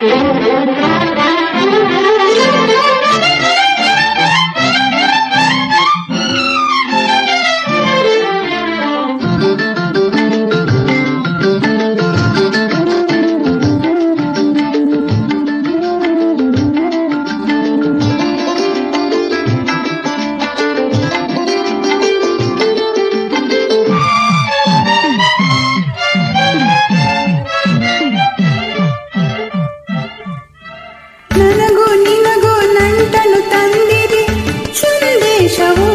Música সবুজ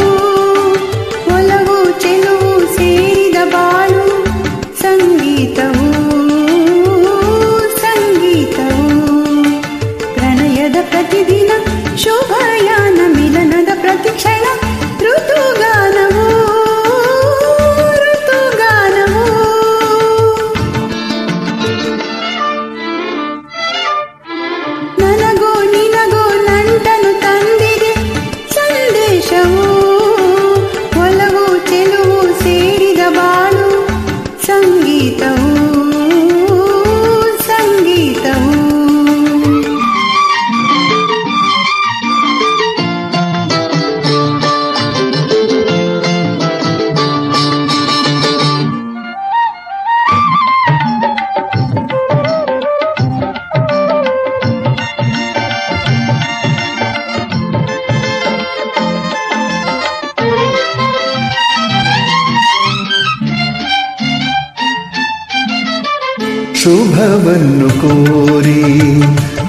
ಶುಭವನ್ನು ಕೋರಿ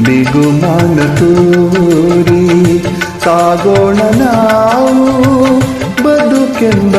ಬಿಗುಮಾನ ತೋರಿ ಸಾಗೋಣ ನಾವು ಬದುಕೆಂಬ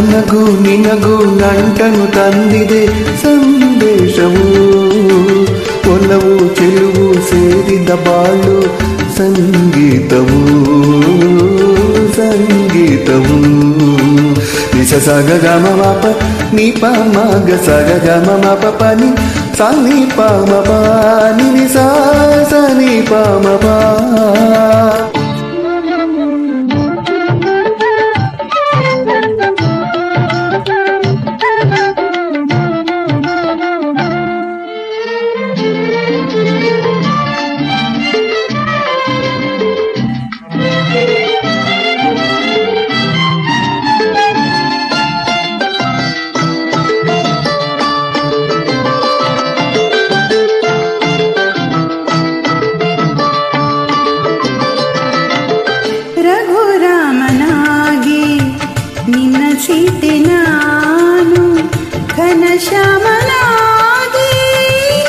ನನಗೂ ನಿನಗೂ ನಂಟನು ತಂದಿದೆ ಸಂದೇಶವು ಒಲವು ಚೆಲುವು ಸೇರಿದ ಬಾಳು ಸಂಗೀತವು ಸಂಗೀತವು ನಿಸ ಸಗ ಗಮ ಮಾಪ ನಿ ಪ ಮಗ ಸಗ ಗಮ ಮಾಪ ಪನಿ ಸನಿ ಪ ಮ ಪ ನಿ ನಿ ಸಾ ಸನಿ ಪ ಮ ಪ ನಿನ್ನ ನಾನು. ಘನಶ್ಯಾಮನಾಗಿ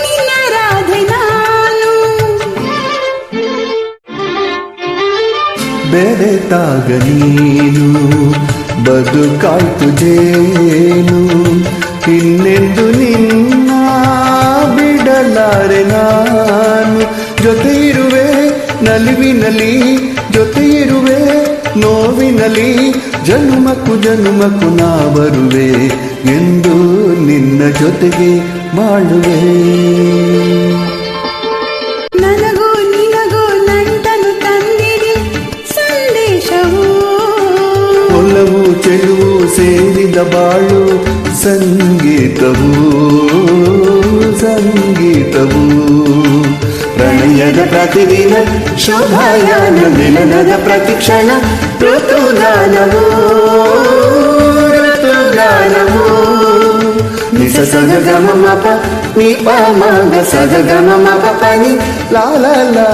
ನಿನ್ನ ರಾಧೆ ನಾನು. ಬೆರೆತಾಗ ನೀನು, ಬದುಕಾಯ್ತು ಜೇನು. ಇನ್ನೆಂದು ನಿನ್ನ ಬಿಡಲಾರೆ ನಾನು. ಜೊತೆ ಇರುವೆ ನಲಿವಿನಲಿ ಜೊತೆ ಇರುವೆ ನೋವಿನಲಿ ಜನುಮಕು ಜನುಮಕು ನಾ ಬರುವೆ ಎಂದು ನಿನ್ನ ಜೊತೆಗೆ ಬಾಳುವೆ ನನಗೂ ನಿನಗೂ ನಂಟನು ತಂದಿರಿ ಸಂದೇಶವು. ಒಲವು ಚೆಲುವು ಸೇರಿದ ಬಾಳು ಸಂಗೀತವು ಸಂಗೀತವು. ಪ್ರಣಯದ ಪ್ರತಿದಿನ ಶೋಭಾಯಾನ ಮಿಲನದ ಪ್ರತಿಕ್ಷಣ ಋತುಗಾನವು ಋತುಗಾನವು ನಿಸ ಸಗ ಗಮ ಮಪ ನಿ ಪ ಮಗ ಸಗ ಗಮ ಮಪ ಪನಿ ಲಾ ಲಾ